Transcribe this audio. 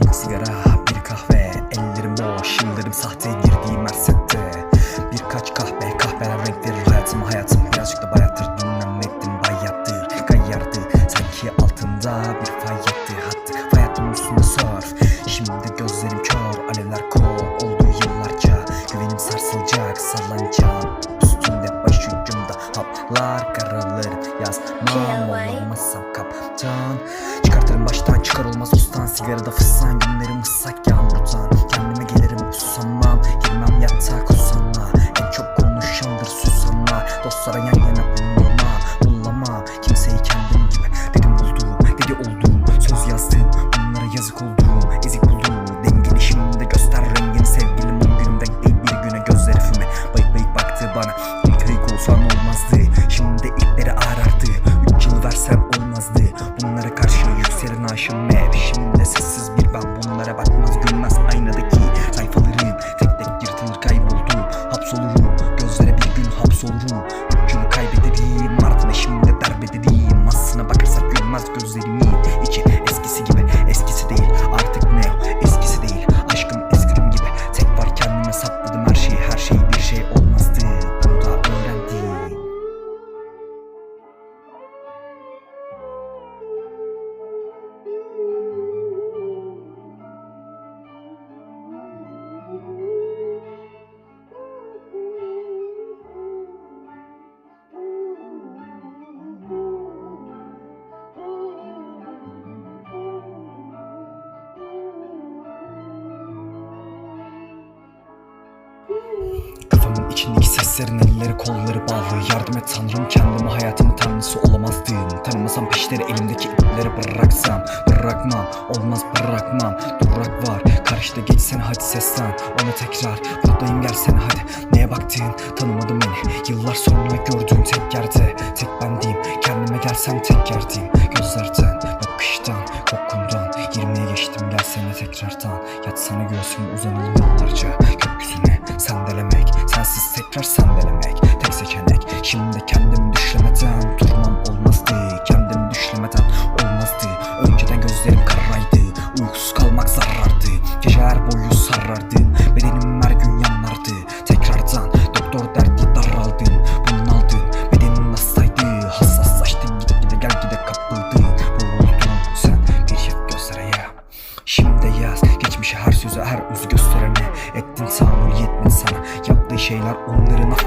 Bir sigara, bir kahve, ellerim boş Yıllarım sahte girdiğim mersette Birkaç kahve, kahveler renk verir hayatıma hayatım Birazcık da bayattır, dinlenmektim bayattır Kayardı, sanki altında bir fay yattı Hattı, fay hattım üstünde surf Şimdi gözlerim kör, alevler kor Oldu yıllarca, güvenim sarsılacak, sallanacağım. Üstünde baş ucumda haplar Çıkartırım baştan çıkar olmaz ustan. Sigarada fıssan günlerim ıssak yağmurdan Kendime gelirim usanmam. Girmem yatağa kusanla En çok konuşandır susanlar Dostlara yan yana Şimdi sessiz bir ben bunlara bakmaz gülmez. Aynadaki sayfalarım tek tek yırtılır kayboldu Hapsolurum gözlere bir gün hapsolurum İçindeki seslerin elleri kolları bağlı Yardım et tanrım kendime hayatımın tanrısı olamazdım. Tanımasam peşleri elimdeki ipleri bıraksam. Bırakmam olmaz bırakmam. Durak var karşıda geçsene hadi seslen. Ona tekrar buradayım gelsene hadi. Neye baktın? Tanımadın beni. Yıllar sonra gördüğüm tek yerde. Tek bendiyim kendime gelsem tek yerdeyim. Gözlerden bakıştan kokundan 20'ye geçtim gelsene tekrardan. Yatsana göğsüme uzanalım yıllarca. Gökyüzüne sendelemek Sensiz tekrar sendelemek Tek seçenek Şimdi kendimi düşlemeden Durmam şeyler onların affettiğin